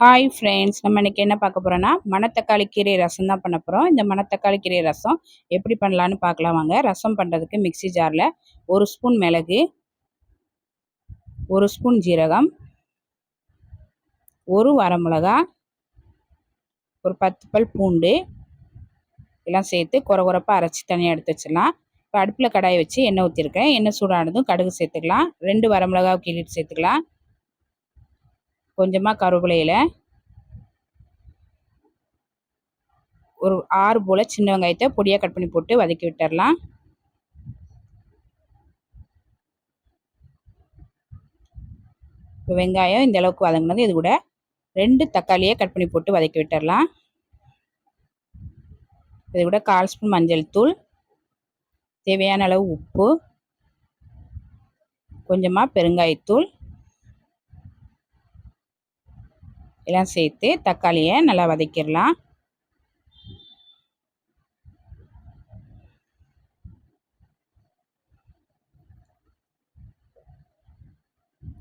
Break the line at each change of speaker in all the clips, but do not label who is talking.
Hi friends நம்ம இன்றைக்கி என்ன பார்க்க போகிறோன்னா மணத்தக்காளி கீரை ரசம் தான் பண்ண போகிறோம் இந்த மணத்தக்காளி கீரை ரசம் எப்படி பண்ணலான்னு பார்க்கலாம் வாங்க. ரசம் பண்ணுறதுக்கு மிக்சி ஜாரில் ஒரு ஸ்பூன் மிளகு ஒரு ஸ்பூன் ஜீரகம் ஒரு வரமிளகா ஒரு பத்து பல் பூண்டு எல்லாம் சேர்த்து குறை குறைப்பாக அரைச்சி தனியாக எடுத்து வச்சிடலாம். இப்போ அடுப்பில் கடாயை வச்சு எண்ணெய் ஊற்றிருக்கேன் எண்ணெய் சூடானதும் கடுகு சேர்த்துக்கலாம். ரெண்டு வரமிளகா கீழிட்டு சேர்த்துக்கலாம். கொஞ்சமாக கருவேப்பிலையில் ஒரு ஆறு போல் சின்ன வெங்காயத்தை பொடியாக கட் பண்ணி போட்டு வதக்கி விட்டுடலாம் இப்போ வெங்காயம் இந்த அளவுக்கு வதங்கினது. இது கூட ரெண்டு தக்காளியை கட் பண்ணி போட்டு வதக்கி விட்டுடலாம் இது கூட கால் ஸ்பூன் மஞ்சள் தூள். தேவையான அளவு உப்பு. கொஞ்சமாக பெருங்காயத்தூள். எல்லாம் சேர்த்து தக்காளியை நல்லா வதக்கிடலாம்.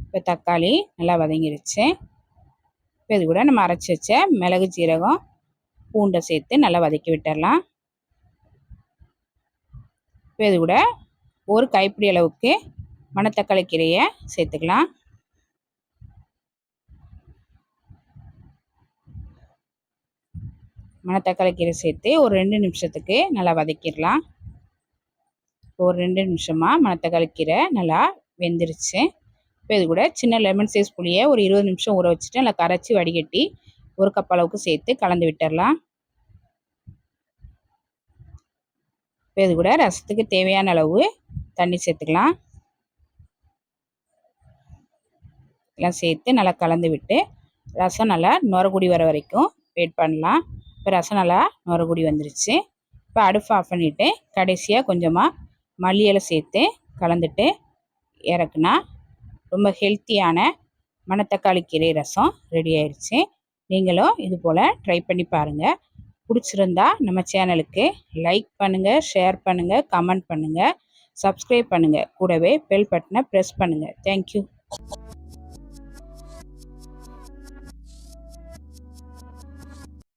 இப்போ தக்காளி நல்லா வதங்கிருச்சு. இப்போ இது கூட நம்ம அரைச்சி வச்ச மிளகு ஜீரகம் பூண்டை சேர்த்து நல்லா வதக்கி விட்டுடலாம். இப்போ இது கூட ஒரு கைப்பிடி அளவுக்கு மணத்தக்காளி கீரையை சேர்த்துக்கலாம். மணத்தக்காளி கீரை சேர்த்து ஒரு ரெண்டு நிமிஷத்துக்கு நல்லா வதக்கிடலாம். ஒரு ரெண்டு நிமிஷமாக மணத்தக்காளி கீரை நல்லா வெந்துருச்சு. இப்போ இது கூட சின்ன லெமன் சைஸ் புளியை ஒரு இருபது நிமிஷம் ஊற வச்சுட்டு நல்லா கரைச்சி வடிகட்டி ஒரு கப் அளவுக்கு சேர்த்து கலந்து விட்டுடலாம். இப்போ இது கூட ரசத்துக்கு தேவையான அளவு தண்ணி சேர்த்துக்கலாம். எல்லாம் சேர்த்து நல்லா கலந்து விட்டு ரசம் நல்லா நுரகுடி வர வரைக்கும் வெயிட் பண்ணலாம். இப்போ ரசம் நல்லா நுரகுடி வந்துருச்சு. இப்போ அடுப்பு ஆஃப் பண்ணிவிட்டு கடைசியாக கொஞ்சமாக மல்லியலை சேர்த்து கலந்துட்டு இறக்குனா ரொம்ப ஹெல்த்தியான மணத்தக்காளி கீரை ரசம் ரெடி ஆயிடுச்சு நீங்களும் இது போல் ட்ரை பண்ணி பாருங்கள் பிடிச்சிருந்தா நம்ம சேனலுக்கு லைக் பண்ணுங்கள் ஷேர் பண்ணுங்கள் கமெண்ட் பண்ணுங்கள் சப்ஸ்கிரைப் பண்ணுங்கள் கூடவே பெல் பட்டனை ப்ரெஸ் பண்ணுங்கள் தேங்க்யூ